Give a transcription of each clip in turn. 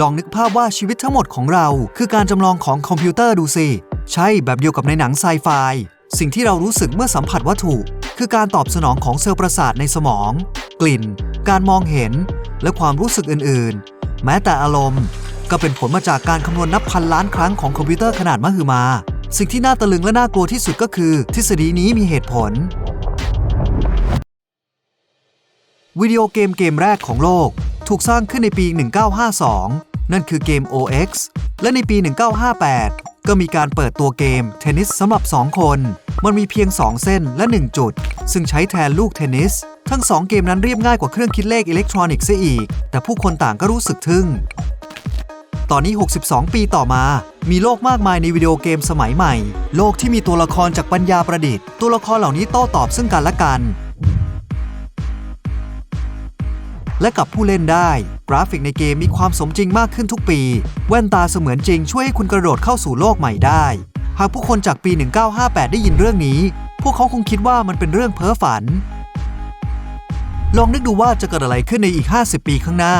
ลองนึกภาพว่าชีวิตทั้งหมดของเรา คือการจำลองของคอมพิวเตอร์ดูสิ ใช่แบบเดียวกับในหนังไซไฟ สิ่งที่เรารู้สึกเมื่อสัมผัสวัตถุ คือการตอบสนองของเซลล์ประสาทในสมอง กลิ่น การมองเห็น และความรู้สึกอื่น ๆ แม้แต่อารมณ์ ก็เป็นผลมาจากการคำนวณนับพันล้านครั้งของคอมพิวเตอร์ขนาดมหึมา สิ่งที่น่าตะลึงและน่ากลัวที่สุดก็คือ ทฤษฎีนี้มีเหตุผล วิดีโอเกมเกมแรกของโลก ถูกสร้างขึ้นในปี 1952 นั่นคือเกม OX และในปี 1958 ก็มีการเปิดตัวเกมเทนนิสสำหรับ 2 คน มันมีเพียง 2 เส้นและ 1 จุด ซึ่งใช้แทนลูกเทนนิส ทั้ง 2 เกมนั้นเรียบง่ายกว่าเครื่องคิดเลขอิเล็กทรอนิกส์เสียอีก แต่ผู้คนต่างก็รู้สึกทึ่ง ตอนนี้ 62 ปีต่อมา มีโลกมากมายในวิดีโอเกมสมัยใหม่ โลกที่มีตัวละครจากปัญญาประดิษฐ์ ตัวละครเหล่านี้โต้ตอบซึ่งกันและกัน และกับผู้เล่นได้ กราฟิกในเกมมีความสมจริงมากขึ้นทุกปี แว่นตาเสมือนจริงช่วยให้คุณกระโดดเข้าสู่โลกใหม่ได้ หากผู้คนจากปี 1958 ได้ยินเรื่องนี้ พวกเขาคงคิดว่ามันเป็นเรื่องเพ้อฝัน ลองนึกดูว่าจะเกิดอะไรขึ้นในอีก 50 ปีข้างหน้า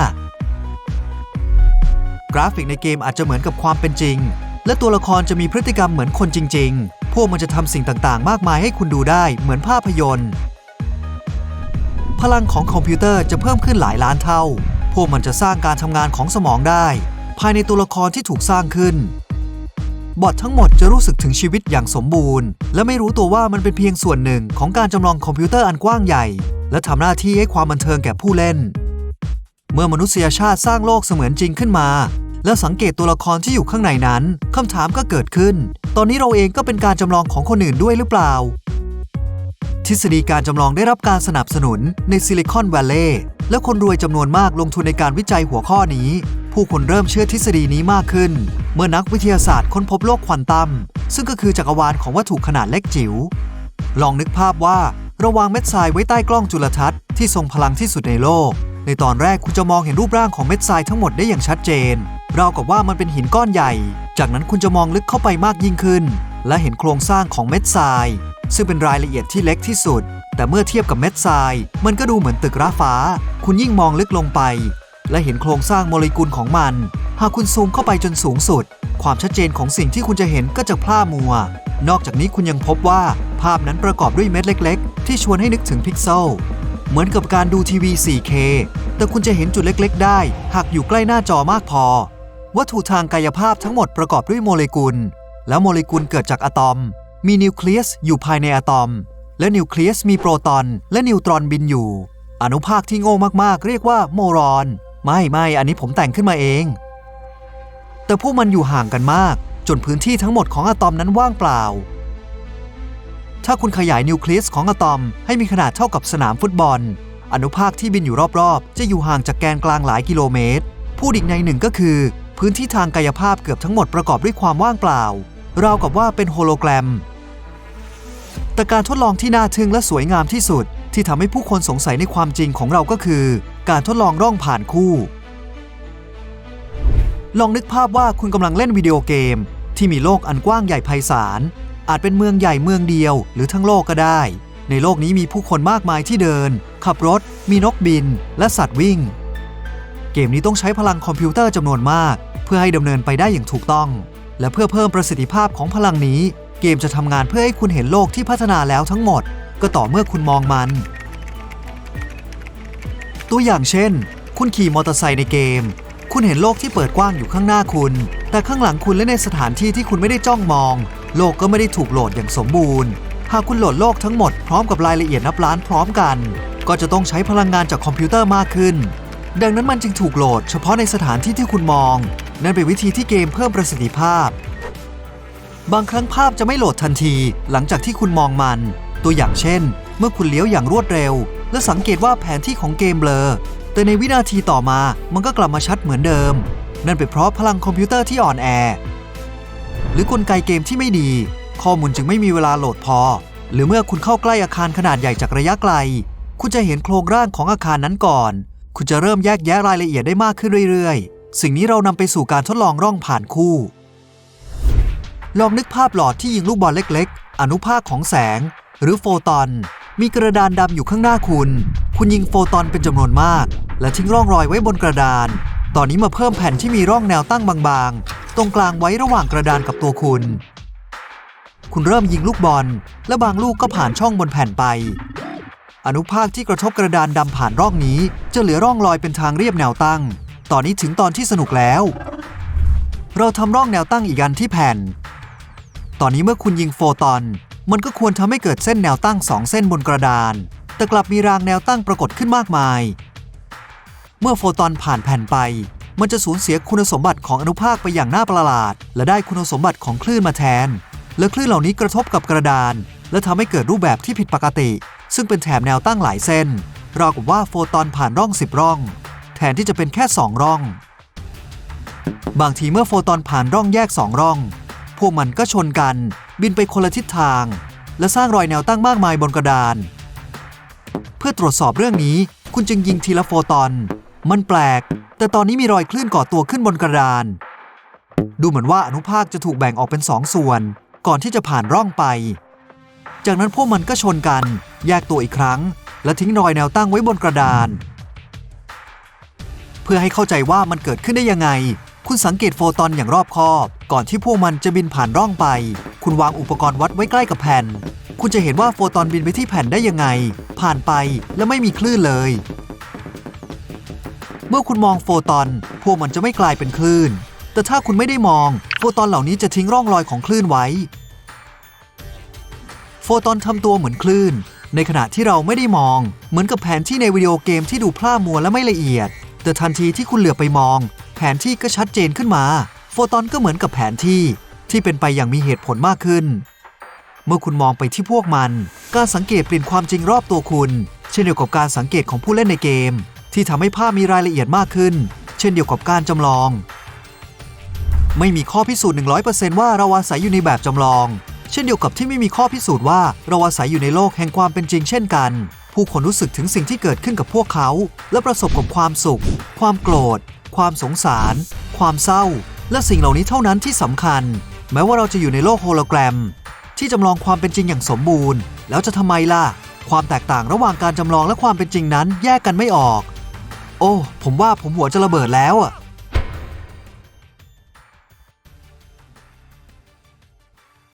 กราฟิกในเกมอาจจะเหมือนกับความเป็นจริง และตัวละครจะมีพฤติกรรมเหมือนคนจริง ๆ พวกมันจะทำสิ่งต่างๆ มากมายให้คุณดูได้เหมือนภาพยนตร์ พลังของคอมพิวเตอร์จะเพิ่มขึ้นหลายล้านเท่า พวกมันจะสร้างการทำงานของสมองได้ ภายในตัวละครที่ถูกสร้างขึ้น บอททั้งหมดจะรู้สึกถึงชีวิตอย่างสมบูรณ์ และไม่รู้ตัวว่ามันเป็นเพียงส่วนหนึ่งของการจำลองคอมพิวเตอร์อันกว้างใหญ่ และทำหน้าที่ให้ความบันเทิงแก่ผู้เล่น เมื่อมนุษยชาติสร้างโลกเสมือนจริงขึ้นมา แล้วสังเกตตัวละครที่อยู่ข้างในนั้นคำถามก็เกิดขึ้น ตอนนี้เราเองก็เป็นการจำลองของคนอื่นด้วยหรือเปล่า ฤษฎีการจำลองได้รับการสนับสนุนในซิลิคอนแวลเลย์และคนรวยจำนวนมากลงทุนในการวิจัยหัวข้อนี้ ผู้คนเริ่มเชื่อทฤษฎีนี้มากขึ้น เมื่อนักวิทยาศาสตร์ค้นพบโลกควอนตัม ซึ่งก็คือจักรวาลของวัตถุขนาดเล็กจิ๋วลองนึกภาพว่าระวางเม็ดทรายไว้ใต้กล้องจุลทรรศน์ที่ทรงพลังที่สุดในโลก ในตอนแรกคุณจะมองเห็นรูปร่างของเม็ดทรายทั้งหมดได้อย่างชัดเจนราวกับว่ามันเป็นหินก้อนใหญ่ จากนั้นคุณจะมองลึกเข้าไปมากยิ่งขึ้น และเห็นโครงสร้างของเม็ดทราย ซึ่งเป็นรายละเอียดที่เล็กที่สุด แต่เมื่อเทียบกับเม็ดทราย มันก็ดูเหมือนตึกร้าฟ้า คุณยิ่งมองลึกลงไป และเห็นโครงสร้างโมเลกุลของมัน หากคุณซูมเข้าไปจนสูงสุด ความชัดเจนของสิ่งที่คุณจะเห็นก็จะพร่ามัว นอกจากนี้คุณยังพบว่าภาพนั้นประกอบด้วยเม็ดเล็ก ๆ ที่ชวนให้นึกถึงพิกเซลเหมือนกับการดูทีวี 4K แต่คุณจะเห็นจุดเล็ก ๆ ได้ หากอยู่ใกล้หน้าจอมากพอ วัตถุทางกายภาพทั้งหมดประกอบด้วยโมเลกุล แล้วโมเลกุลเกิดจากอะตอม มีนิวเคลียสอยู่ภายในอะตอม และนิวเคลียสมีโปรตอนและนิวตรอนบินอยู่ อนุภาคที่โง่มากๆ เรียกว่าโมรอน ไม่ไม่อันนี้ผมแต่งขึ้นมาเอง แต่พวกมันอยู่ห่างกันมาก จนพื้นที่ทั้งหมดของอะตอมนั้นว่างเปล่า ถ้าคุณขยายนิวเคลียสของอะตอมให้มีขนาดเท่ากับสนามฟุตบอล อนุภาคที่บินอยู่รอบๆ จะอยู่ห่างจากแกนกลางหลายกิโลเมตร พูดอีกในหนึ่งก็คือพื้นที่ทางกายภาพเกือบทั้งหมดประกอบด้วยความว่างเปล่าราวกับว่าเป็นโฮโลแกรม แต่การทดลองที่น่าทึ่งและสวยงามที่สุด ที่ทำให้ผู้คนสงสัยในความจริงของเราก็คือ การทดลองร่องผ่านคู่ ลองนึกภาพว่าคุณกำลังเล่นวิดีโอเกม ที่มีโลกอันกว้างใหญ่ไพศาล อาจเป็นเมืองใหญ่เมืองเดียว หรือทั้งโลกก็ได้ ในโลกนี้มีผู้คนมากมายที่เดิน ขับรถ มีนกบิน และสัตว์วิ่ง เกมนี้ต้องใช้พลังคอมพิวเตอร์จำนวนมาก เพื่อให้ดำเนินไปได้อย่างถูกต้องและเพื่อเพิ่มประสิทธิภาพของพลังนี้ เกมจะทำงานเพื่อให้คุณเห็นโลกที่พัฒนาแล้วทั้งหมด ก็ต่อเมื่อคุณมองมัน ตัวอย่างเช่น คุณขี่มอเตอร์ไซค์ในเกม คุณเห็นโลกที่เปิดกว้างอยู่ข้างหน้าคุณ แต่ข้างหลังคุณและในสถานที่ที่คุณไม่ได้จ้องมอง โลกก็ไม่ได้ถูกโหลดอย่างสมบูรณ์ หากคุณโหลดโลกทั้งหมดพร้อมกับรายละเอียดนับล้านพร้อมกัน ก็จะต้องใช้พลังงานจากคอมพิวเตอร์มากขึ้น ดังนั้นมันจึงถูกโหลด เฉพาะในสถานที่ที่คุณมอง นั่นเป็นวิธีที่เกมเพิ่มประสิทธิภาพ บางครั้งภาพจะไม่โหลดทันที หลังจากที่คุณมองมัน ตัวอย่างเช่น เมื่อคุณเลี้ยวอย่างรวดเร็ว และสังเกตว่าแผนที่ของเกมเบลอ แต่ในวินาทีต่อมามันก็กลับมาชัดเหมือนเดิม นั่นเป็นเพราะพลังคอมพิวเตอร์ที่อ่อนแอ หรือกลไกเกมที่ไม่ดี ข้อมูลจึงไม่มีเวลาโหลดพอ หรือเมื่อคุณเข้าใกล้อาคารขนาดใหญ่จากระยะไกล คุณจะเห็นโครงร่างของอาคารนั้นก่อน คุณจะเริ่มแยกแยะรายละเอียดได้มากขึ้นเรื่อยๆ สิ่งนี้เรานำไปสู่การทดลองร่องผ่านคู่ ลองนึกภาพหลอดที่ยิงลูกบอลเล็กๆ อนุภาคของแสง หรือโฟตอน มีกระดานดำอยู่ข้างหน้าคุณ คุณยิงโฟตอนเป็นจำนวนมาก และทิ้งร่องรอยไว้บนกระดาน ตอนนี้มาเพิ่มแผ่นที่มีร่องแนวตั้งบางๆ ตรงกลางไว้ระหว่างกระดานกับตัวคุณ คุณเริ่มยิงลูกบอล และบางลูกก็ผ่านช่องบนแผ่นไป อนุภาคที่กระทบกระดานดำผ่านร่องนี้ จะเหลือร่องรอยเป็นทางเรียบแนวตั้ง ตอนนี้ถึงตอนที่สนุกแล้ว เราทำร่องแนวตั้งอีกอันที่แผ่น ตอนนี้เมื่อคุณยิงโฟตอน มันก็ควรทำให้เกิดเส้นแนวตั้งสองเส้นบนกระดาน แต่กลับมีรางแนวตั้งปรากฏขึ้นมากมาย เมื่อโฟตอนผ่านแผ่นไป มันจะสูญเสียคุณสมบัติของอนุภาคไปอย่างน่าประหลาด และได้คุณสมบัติของคลื่นมาแทน และคลื่นเหล่านี้กระทบกับกระดาน และทำให้เกิดรูปแบบที่ผิดปกติ ซึ่งเป็นแถบแนวตั้งหลายเส้นราวกับว่าโฟตอนผ่านร่อง10ร่อง แทนที่จะเป็นแค่2ร่อง บางทีเมื่อโฟตอนผ่านร่องแยก2ร่อง วกมันก็ชนกัน บินไปคนละทิศทาง และสร้างรอยแนวตั้งมากมายบนกระดาน เพื่อตรวจสอบเรื่องนี้ คุณจึงยิงทีละโฟตอน มันแปลก แต่ตอนนี้มีรอยคลื่นก่อตัวขึ้นบนกระดาน ดูเหมือนว่าอนุภาคจะถูกแบ่งออกเป็นสองส่วน ก่อนที่จะผ่านร่องไป จากนั้นพวกมันก็ชนกัน แยกตัวอีกครั้ง และทิ้งรอยแนวตั้งไว้บนกระดาน เพื่อให้เข้าใจว่ามันเกิดขึ้นได้ยังไง คุณสังเกตโฟตอนอย่างรอบคอบ ก่อนที่พวกมันจะบินผ่านร่องไป คุณวางอุปกรณ์วัดไว้ใกล้กับแผ่น คุณจะเห็นว่าโฟตอนบินไปที่แผ่นได้ยังไง ผ่านไปและไม่มีคลื่นเลย เมื่อคุณมองโฟตอน พวกมันจะไม่กลายเป็นคลื่น แต่ถ้าคุณไม่ได้มอง โฟตอนเหล่านี้จะทิ้งร่องรอยของคลื่นไว้ โฟตอนทำตัวเหมือนคลื่น ในขณะที่เราไม่ได้มอง เหมือนกับแผนที่ในวิดีโอเกมที่ดูพร่ามัวและไม่ละเอียด แต่ทันทีที่คุณเหลือไปมอง แผนที่ก็ชัดเจนขึ้นมา โฟตอนก็เหมือนกับแผนที่ที่เป็นไปอย่างมีเหตุผลมากขึ้น เมื่อคุณมองไปที่พวกมัน การสังเกตเปลี่ยนความจริงรอบตัวคุณ เช่นเดียวกับการสังเกตของผู้เล่นในเกม ที่ทำให้ภาพมีรายละเอียดมากขึ้น เช่นเดียวกับการจำลอง ไม่มีข้อพิสูจน์ 100%ว่าเราอาศัยอยู่ในแบบจำลอง เช่นเดียวกับที่ไม่มีข้อพิสูจน์ว่าเราอาศัยอยู่ในโลกแห่งความเป็นจริงเช่นกัน ผู้คนรู้สึกถึงสิ่งที่เกิดขึ้นกับพวกเขา และประสบกับความสุข ความโกรธ ความสงสาร ความเศร้า และสิ่งเหล่านี้เท่านั้นที่สำคัญ แม้ว่าเราจะอยู่ในโลกโฮโลแกรม ที่จำลองความเป็นจริงอย่างสมบูรณ์ แล้วจะทำไมล่ะ ความแตกต่างระหว่างการจำลองและความเป็นจริงนั้นแยกกันไม่ออก โอ้ ผมว่าผมหัวจะระเบิดแล้วอะ